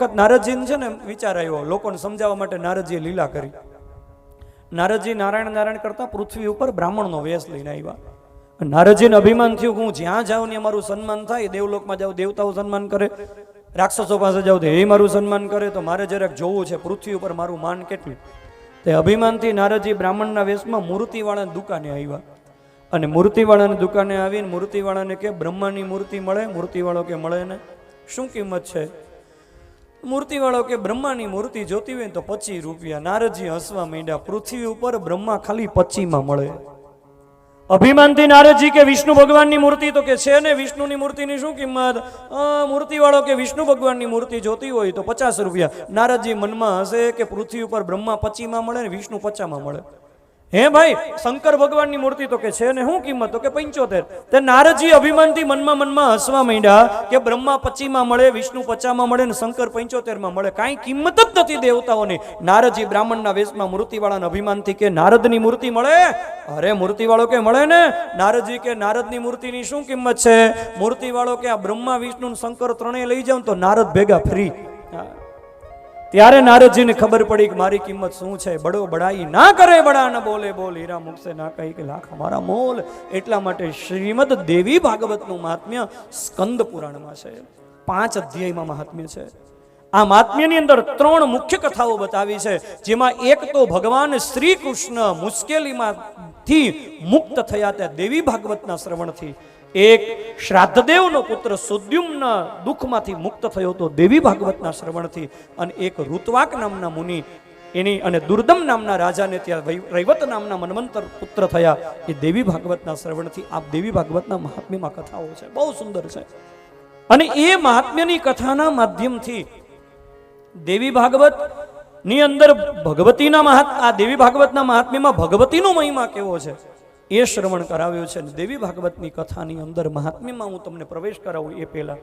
વખત નારદજીને છે ને વિચાર આવ્યો, લોકોને સમજાવવા માટે નારદજીએ લીલા કરી. નારદજી નારાયણ નારાયણ કરતા પૃથ્વી ઉપર બ્રાહ્મણનો વેશ લઈને આવ્યા. નારદજીને અભિમાન થયું હું જ્યાં જાઉં ને મારું સન્માન થાય, દેવલોકમાં જાઉં, દેવતાઓ સન્માન કરે, રાક્ષસો પાસે જાઉં તો એ મારું સન્માન કરે, તો મારે જરાક જોવું છે પૃથ્વી ઉપર મારું માન કેટલું? તે અભિમાનથી નારદજી બ્રાહ્મણના વેશમાં મૂર્તિવાળાની દુકાને આવ્યા. અને મૂર્તિવાળાની દુકાને આવીને મૂર્તિવાળાને કે બ્રહ્માની મૂર્તિ મળે, મૂર્તિવાળો કે મળે ને? શું કિંમત છે? મૂર્તિવાળો કે બ્રહ્માની મૂર્તિ જોતી હોય તો પચીસ રૂપિયા. નારદજી હસવા માંડ્યા. પૃથ્વી ઉપર બ્રહ્મા ખાલી પચીમાં મળે. અભિમાનથી નારદજી કે વિષ્ણુ ભગવાનની મૂર્તિ તો કે છે ને, વિષ્ણુની મૂર્તિની શું કિંમત? મૂર્તિવાળો કે વિષ્ણુ ભગવાનની મૂર્તિ જોતી હોય તો પચાસ રૂપિયા. નારદજી મનમાં હશે કે પૃથ્વી ઉપર બ્રહ્મા પચીમાં મળે ને વિષ્ણુ પચામાં મળે. હે ભાઈ, શંકર ભગવાનની મૂર્તિ તો કે છે ને શું કિંમત? તો કે પંચોતેર. તે નારદજી અભિમાનથી મનમાં મનમાં હસવા માંડ્યા કે બ્રહ્મા પચીમાં મળે, વિષ્ણુ પચામાં મળે ને શંકર પંચોતેરમાં મળે. કાંઈ કિંમત જ નથી દેવતાઓની. નારદજી બ્રાહ્મણના વેશમાં મૂર્તિવાળાના અભિમાનથી કે નારદની મૂર્તિ મળે? અરે, મૂર્તિવાળો કે મળે ને? નારદજી કે નારદની મૂર્તિની શું કિંમત છે? મૂર્તિવાળો કે આ બ્રહ્મા, વિષ્ણુ શંકર ત્રણેય લઈ જાઉં તો નારદ ભેગા ફ્રી. ત્યારે નારદજીને ખબર પડી કે મારી કિંમત શું છે? બડો બડાઈ ના કરે બડા ન બોલે, બોલ, હીરા મુકશે, ના કહી કે લાખ અમારા મોલ. એટલા માટે શ્રીમદ દેવી ભાગવતનું મહાત્મ્ય સ્કંદ પુરાણમાં છે. પાંચ અધ્યાયમાં મહાત્મ્ય છે. આ મહાત્મ્યની અંદર ત્રણ મુખ્ય કથાઓ બતાવી છે, જેમાં એક તો ભગવાન શ્રી કૃષ્ણ મુશ્કેલીમાંથી મુક્ત થયા ત્યાં દેવી ભાગવતના શ્રવણથી એક શ્રાદ્ધદેવનો પુત્ર સુદ્યુમ્ન દુઃખમાંથી મુક્ત થયો હતો દેવી ભાગવતના શ્રવણથી અને એક ઋતવાક નામના મુનિ એની અને દુર્દમ નામના રાજાને ત્યાં રૈવત નામના મન્વંતર પુત્ર થયા. એ દેવી ભાગવતના શ્રવણથી આ દેવી ભાગવતના મહાત્મ્યમાં કથાઓ છે. બહુ સુંદર છે. અને એ મહાત્મ્યની કથાના માધ્યમથી દેવી ભાગવતની અંદર ભગવતીના મહાત્મા, આ દેવી ભાગવતના મહાત્મ્યમાં ભગવતીનો મહિમા કેવો છે? એ શ્રવણ કરાવ્યો છે અને દેવી ભાગવતની કથાની અંદર મહાત્મ્યમાં હું તમને પ્રવેશ કરાવું એ પહેલા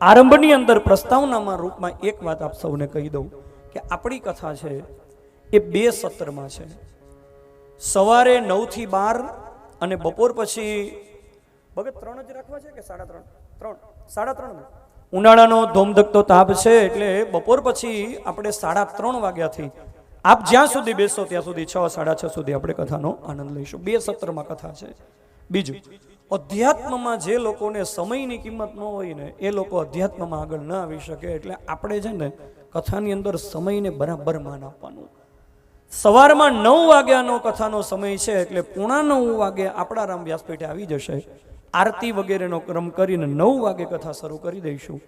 આરંભની અંદર પ્રસ્તાવનામાં રૂપમાં એક વાત આપ સૌને કહી દઉં કે આપણી કથા છે એ બે સત્રમાં છે. સવારે નવથી બાર અને બપોર પછી ભગત ત્રણ જ રાખવા છે કે સાડા ત્રણ? ત્રણ. સાડા ત્રણ? ઉનાળાનો ધોમધકતો તાપ છે એટલે બપોર પછી આપણે સાડા ત્રણ વાગ્યાથી આપ જ્યાં સુધી બેસો, ત્યાં સુધી છ, સાડા છ સુધી આપણે કથાનો આનંદ લઈશું. બે સત્રમાં કથા છે. બીજું, અધ્યાત્મમાં જે લોકોને સમયની કિંમત ન હોય ને, એ લોકો અધ્યાત્મમાં આગળ ન આવી શકે. એટલે આપણે છે ને, કથાની અંદર સમયને બરાબર માન આપવાનું. સવારમાં નવ વાગ્યાનો કથાનો સમય છે, એટલે પૂણા નવ વાગે આપણા રામ વ્યાસપીઠે આવી જશે. આરતી વગેરેનો ક્રમ કરીને નવ વાગે કથા શરૂ કરી દઈશું.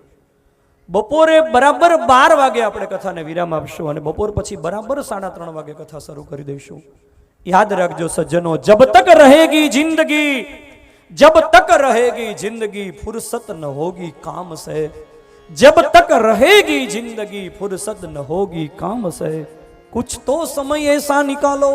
બપોરે બરાબર બાર વાગે આપણે કથાને વિરામ આપશું અને બપોર પછી બરાબર સાડા ત્રણ વાગે કથા શરૂ કરી દઈશું યાદ રાખજો સજ્જનો જબ તક રહેગી જિંદગી જબ તક રહેગી જિંદગી ફુરસત ન હોગી કામ સે जब तक रहेगी जिंदगी फुर्सत न होगी काम से कुछ तो समय ऐसा निकालो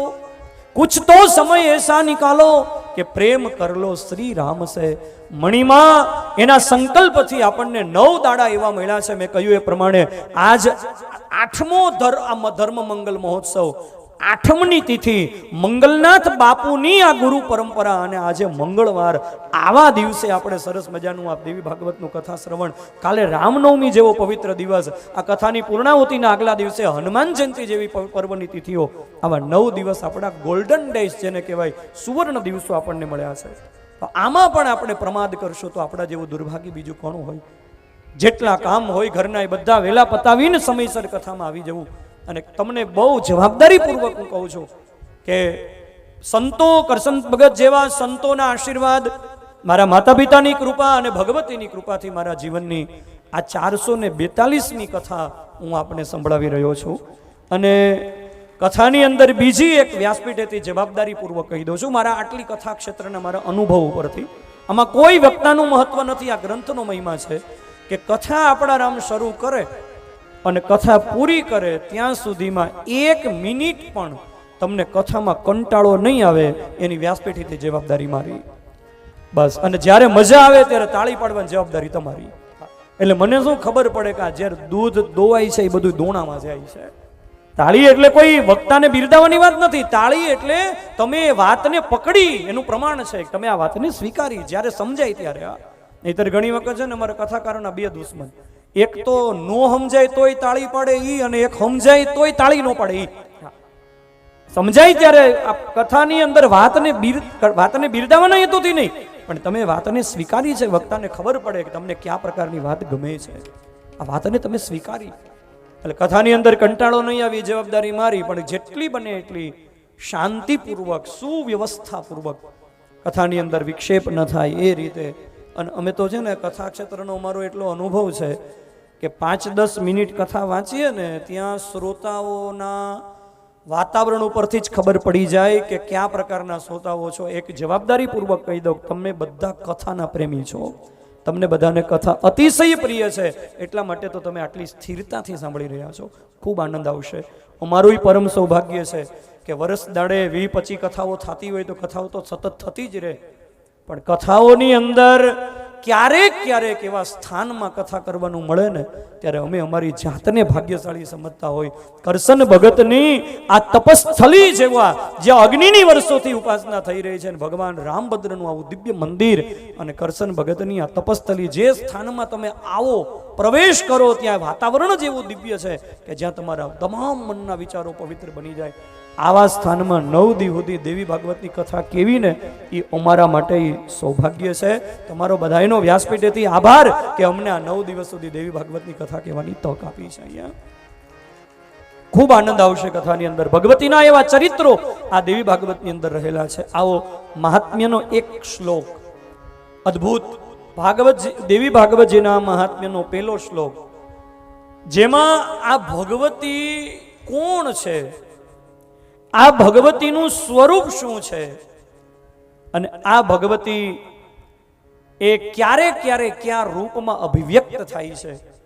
कुछ तो समय ऐसा निकालो કે પ્રેમ કરલો શ્રી રામ છે મણિમાં, એના સંકલ્પથી આપણને નવ દાડા એવા મળ્યા છે. મેં કહ્યું એ પ્રમાણે આજ આઠમો ધર્મ મંગલ મહોત્સવ આઠમની તિથિ મંગલનાથ બાપુની આ ગુરુ પરંપરા અને આજે મંગળવાર આવા દિવસે આપણે સરસ મજાનું આ દેવી ભાગવતનું કથા શ્રવણ. કાલે રામનવમી જેવો પવિત્ર દિવસ. આ કથાની પૂર્ણાહુતિના આગલા દિવસે હનુમાન જયંતિ જેવી પર્વની તિથિઓ. આવા નવ દિવસ આપણા ગોલ્ડન ડેઝ જેને કહેવાય, સુવર્ણ દિવસો આપણને મળ્યા છે. તો આમાં પણ આપણે પ્રમાદ કરશો તો આપણા જેવું દુર્ભાગ્ય બીજું કોણ હોય? જેટલા કામ હોય ઘરના એ બધા વેલા પતાવીને સમયસર કથામાં આવી જવું. અને તમને બહુ જવાબદારીપૂર્વક હું કહું છું કે સંતો કરસંત ભગત જેવા સંતોના આશીર્વાદ મારા માતા પિતાની કૃપા અને ભગવતીની કૃપાથી મારા જીવનની આ ચારસો ને બેતાલીસમી કથા હું આપને સંભળાવી રહ્યો છું. અને કથાની અંદર બીજી એક વ્યાસપીઠેથી જવાબદારીપૂર્વક કહી દઉં છું, મારા આટલી કથા ક્ષેત્રના મારા અનુભવ ઉપરથી. આમાં કોઈ વક્તાનું મહત્વ નથી, આ ગ્રંથનો મહિમા છે કે કથા આપણા રામ શરૂ કરે અને કથા પૂરી કરે ત્યાં સુધીમાં એક મિનિટ પણ તમને કથામાં કંટાળો નહીં આવે એની વ્યાસપેઠીથી જવાબદારી મારી. બસ, અને જ્યારે મજા આવે ત્યારે તાળી પાડવાની જવાબદારી તમારી. એટલે મને શું ખબર પડે કે આ જ્યારે દૂધ દોવાય છે એ બધું દોણામાં જાય છે. તાળી એટલે કોઈ વક્તાને બિરદાવવાની વાત નથી. તાળી એટલે તમે વાતને પકડી, એનું પ્રમાણ છે. તમે આ વાતને સ્વીકારી. જ્યારે સમજાય ત્યારે. આ નહીતર ઘણી વખત છે ને અમારા કથાકારોના બે દુશ્મન. એક તો નો સમજાય તોય તાળી પાડે ઈ અને એક સમજાય તોય તાળી નો પાડે ઈ. સમજાય ત્યારે આ કથાની અંદર વાતને વાતને બિરદાવવાના હેતુથી નહીં, પણ તમે વાતને સ્વીકારી છે, વક્તાને ખબર પડે કે તમને કયા પ્રકારની વાત ગમે છે. આ વાતને તમે સ્વીકારી. એટલે કથાની અંદર કંટાળો નહીં આવી જવાબદારી મારી, પણ જેટલી બને એટલી શાંતિપૂર્વક, સુવ્યવસ્થાપૂર્વક કથાની અંદર વિક્ષેપ ન થાય એ રીતે અને અમે તો છે ને કથા ક્ષેત્રનો અમારો એટલો અનુભવ છે કે પાંચ દસ મિનિટ કથા વાંચીએ ને ત્યાં શ્રોતાઓના વાતાવરણ ઉપરથી જ ખબર પડી જાય કે કયા પ્રકારના શ્રોતાઓ છો. એક જવાબદારીપૂર્વક કહી દઉં, તમે બધા કથાના પ્રેમી છો. તમને બધાને કથા અતિશય પ્રિય છે. એટલા માટે તો તમે આટલી સ્થિરતાથી સાંભળી રહ્યા છો. ખૂબ આનંદ આવશે. અમારું પરમ સૌભાગ્ય છે કે વરસ દાડે વી પચી કથાઓ થતી હોય તો કથાઓ તો સતત થતી જ રહે. પણ કથાઓની અંદર ક્યારેક ક્યારેક એવા સ્થાનમાં કથા કરવાનું મળે ને, ત્યારે અમે અમારી જાતને ભાગ્યશાળી સમજતા હોય. કરશન ભગતની આ તપસ્થલી જેવા જ્યાં અગ્નિની વર્ષોથી ઉપાસના થઈ રહી છે અને ભગવાન રામભદ્રનું આવું દિવ્ય મંદિર અને કરશન ભગતની આ તપસ્થલી જે સ્થાનમાં તમે આવો, પ્રવેશ કરો, ત્યાં વાતાવરણ જ એવું દિવ્ય છે કે જ્યાં તમારા તમામ મનના વિચારો પવિત્ર બની જાય. આવા સ્થાનમાં નવ દી સુધી દેવી ભાગવતની કથા કેવી ને એ અમારા માટે સૌભાગ્ય છે. તમારો બધાયનો વ્યાસપીઠેથી આભાર કે અમને આ નવ દિવસ સુધી દેવી ભાગવતની કથા કહેવાની તક આપી છે અહીંયા. ખૂબ આનંદ આવશે કથાની અંદર. ભગવતીના એવા ચરિત્રો આ દેવી ભાગવતની અંદર રહેલા છે. આવો મહાત્મ્યનો એક શ્લોક. અદ્ભુત. ભાગવત દેવી ભાગવતજીના મહાત્મ્યનો પહેલો શ્લોક. જેમાં આ ભગવતી કોણ છે? આ ભગવતીનું સ્વરૂપ શું છે? અને આ ભગવતી એ ક્યારે ક્યારે ક્યાં રૂપમાં અભિવ્યક્ત થાય છે?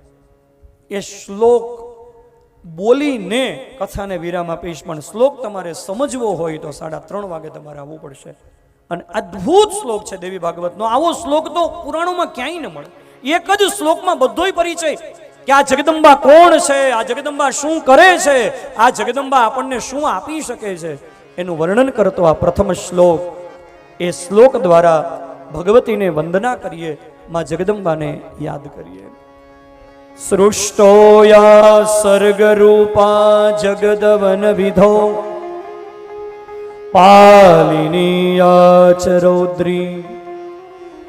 એ શ્લોક બોલીને કથાને વિરામ આપીશ, પણ શ્લોક તમારે સમજવો હોય તો સાડા ત્રણ વાગે તમારે આવવું પડશે. અને અદ્ભુત શ્લોક છે દેવી ભાગવતનો. આવો શ્લોક તો પુરાણોમાં ક્યાંય ન મળે. એક જ શ્લોકમાં બધોય પરિચય. કે આ જગદંબા કોણ છે? આ જગદંબા શું કરે છે? આ જગદંબા આપણને શું આપી શકે છે? એનું વર્ણન કરતો આ પ્રથમ શ્લોક. એ શ્લોક દ્વારા ભગવતીને વંદના કરીએ, માં જગદંબાને યાદ કરીએ. સૃષ્ટોયા સર્ગરૂપા જગદવન વિધો પાલિનીયા ચરૌદ્રી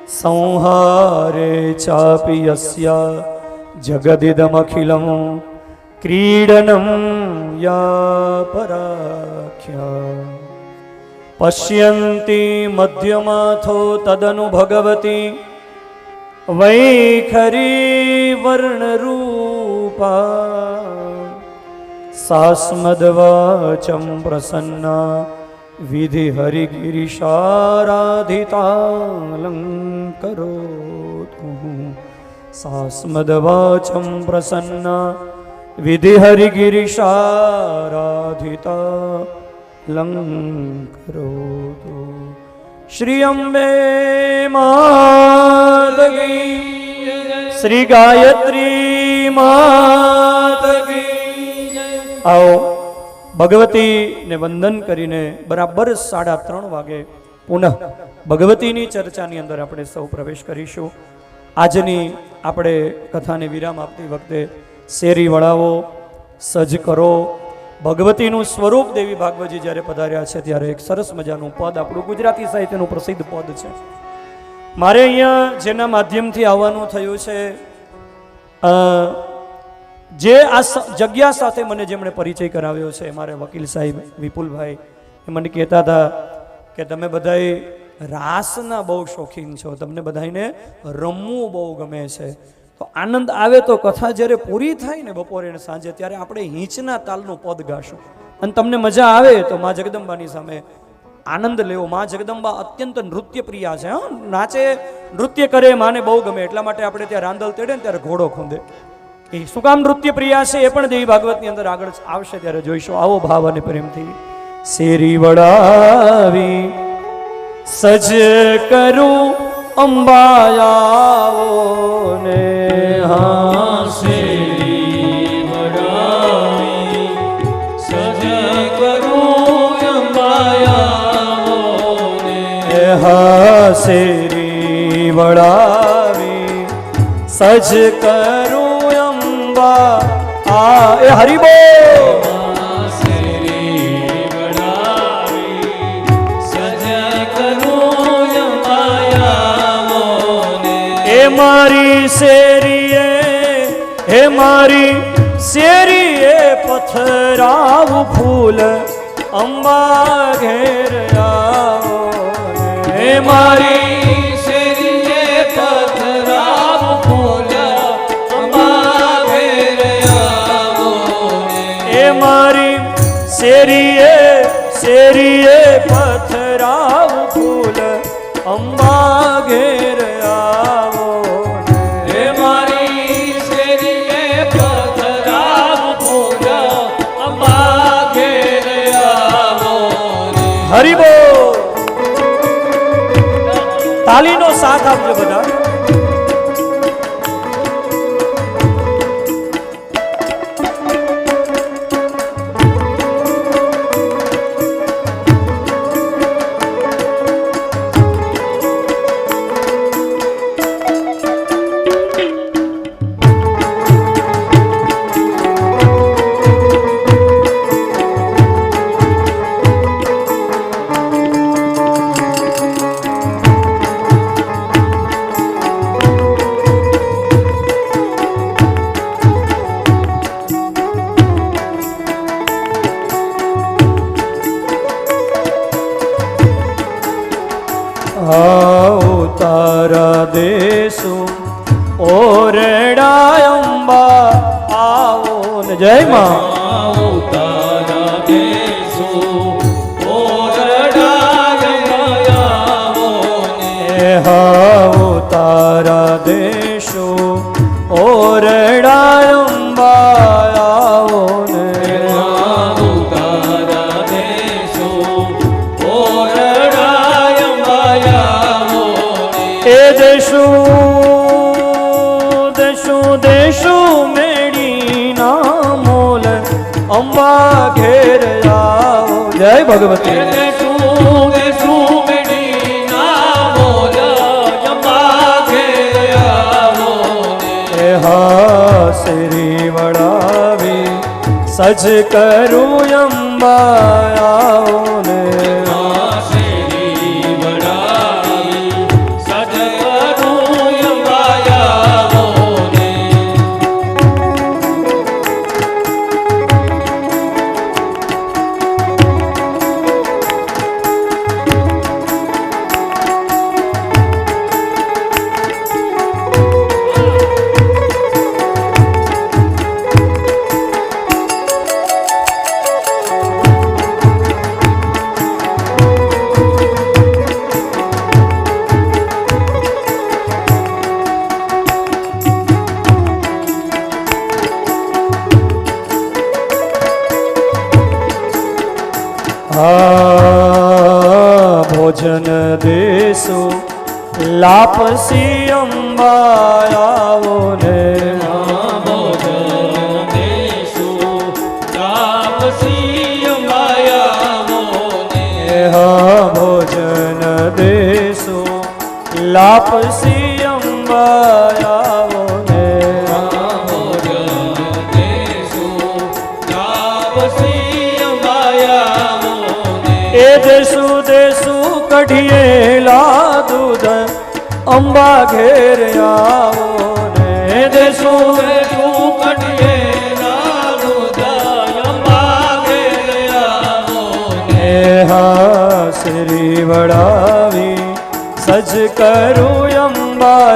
સંહારે ચાપી યસ્યા. जगदिदमखिलं क्रीडनं या पराख्य पश्यन्ति मध्यमाथो तदनु भगवती वैखरी वर्णरूपा सास्मद्वाचं प्रसन्ना विधिहरिगिरिशाराधितालङ्करोतु સાસ્મદવાચમ પ્રસન્ન વિધિ હરિગિરિશારાધિતા લંકરોતુ શ્રી અંબે માતકી શ્રી ગાયત્રી માતગી આવો ભગવતીને વંદન કરીને બરાબર સાડા ત્રણ વાગે પુનઃ ભગવતીની ચર્ચાની અંદર આપણે સૌ પ્રવેશ કરીશું આજની આપણે કથાને વિરામ આપતી વખતે શેરી વળાવો, સજ કરો. ભગવતીનું સ્વરૂપ દેવી ભાગવતજી જ્યારે પધાર્યા છે ત્યારે એક સરસ મજાનું પદ આપણું ગુજરાતી સાહિત્યનું પ્રસિદ્ધ પદ છે. મારે અહીંયા જેના માધ્યમથી આવવાનું થયું છે જે આ જગ્યા સાથે મને જેમણે પરિચય કરાવ્યો છે મારે વકીલ સાહેબ વિપુલભાઈ, એ મને કહેતા હતા કે તમે બધાય રાસના બહુ શોખીન છો. તમને બધાને રમવું બહુ ગમે છે. તો આનંદ આવે તો કથા જ્યારે પૂરી થાય ને બપોરે ને સાંજે, ત્યારે આપણે હિંચના તાલનું પદ ગાશું. અને તમને મજા આવે તો મા જગદંબાની સામે આનંદ લેવો. મા જગદંબા અત્યંત નૃત્ય પ્રિયા છે, હા. નાચે, નૃત્ય કરે, માને બહુ ગમે. એટલા માટે આપણે ત્યાં રાંદલ તેડે ને ત્યારે ઘોડો ખૂંદે. એ શું કામ નૃત્ય પ્રિયા છે એ પણ દેવી ભાગવતની અંદર આગળ આવશે ત્યારે જોઈશું. આવો ભાવ અને પ્રેમથી. શેરી વડાવી સજ કરું અંબાયાઓ ને હા શેરી વડાવી સજ કરું સજ કરું એ હરિબો મારી શેરીએ હે મારી શેરીએ પથરાવ ફૂલ અંબા ઘેર આવો. હે મારી હરિબો તાલીનો સાથ આપજો બધા. તારા દેશો ઓરડા અંબા આવો ને આવો તારા દેશો, ઓરડા ગમાયાવો ને. એ દેશો દેશો દેશો મેળી ના મોલ અંબા ઘેર આવો જય ભગવતી સજ કરું અંબા તાપસી અંબાયાવો ને. ભોજન દેશો લાપસી અંબા ઘેર આવો ને. દેશો શ્રી વડાવી સજ કરું અંબા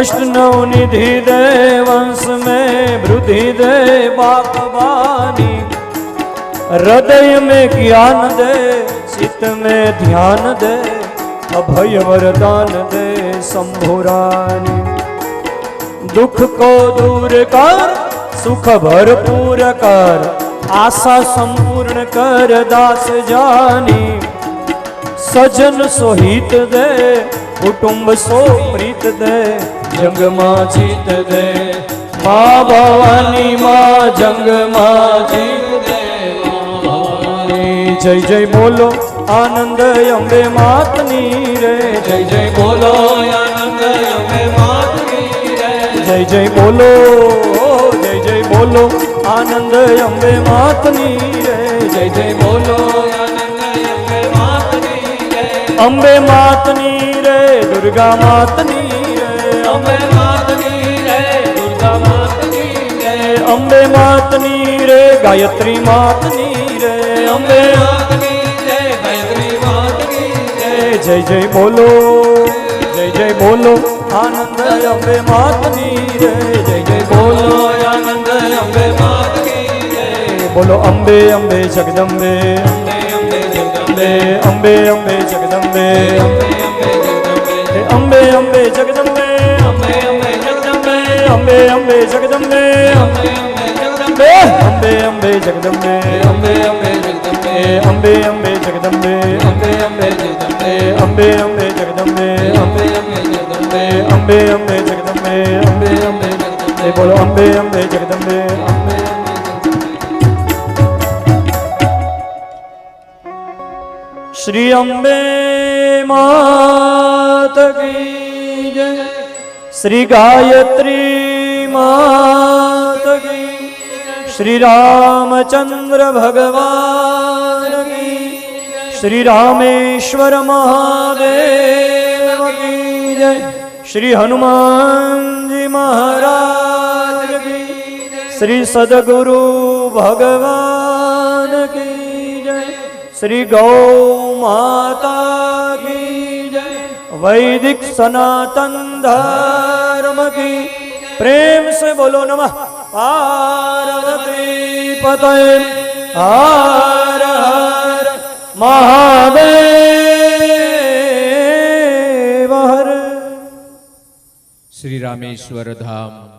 धि दे वंश में वृद्धि दे बागवानी हृदय में ज्ञान दे, चित्त में ध्यान दे, अभय वरदान दे शंभुरानी दुख को दूर कर, सुख भरपूर कर, आशा संपूर्ण कर दास जानी। सजन सोहित दे, कुटुंब सो प्रीत दे જંગમાં જીત દે. મા ભવાની મા જંગમાં જીવદેવા જય જય બોલો આનંદ અંબે માતની રે. જય જય બોલો આનંદ અંબે માતની રે. જય જય બોલો જય જય બોલો આનંદ અંબે માતની રે. જય જય બોલો આનંદ અમે માતની રે. અંબે માતની રે દુર્ગા માતની અંબે માતની રે ગાયત્રી માતની રે અંબે જય જય. બોલો જય જય બોલો આનંદ અંબે માતની રે જય જય બોલો બોલો આનંદ અંબે માતની રે બોલો અંબે અંબે જગદંબે. અંબે અંબે જગદંબે. અંબે અંબે જગદંબે. અંબે અંબે જગદંબે અંબે અંબે અંબે જગદંબે અંબે અંબે જગદંબે અંબે અંબે જગદંબે અંબે અંબે જગદંબે અંબે અંબે જગદંબે અંબે અંબે જગદંબે અંબે અંબે જગદંબે અંબે અંબે જગદંબે બોલો અંબે અંબે જગદંબે અંબે શ્રી અંબે માત કી જય શ્રી ગાયત્રી માત કી, શ્રી રામચંદ્ર ભગવાન કી, શ્રી રામેશ્વર મહાદેવ કી જય, શ્રી હનુમાનજી મહારાજ કી, શ્રી સદગુરુ ભગવાન શ્રી ગૌ માતા વૈદિક સનાતન ધર્મ કી પ્રેમ સે બોલો નમ. પાર્વતી પતય. હર હર મહાદેવ હર. શ્રી રામેશ્વર ધામ.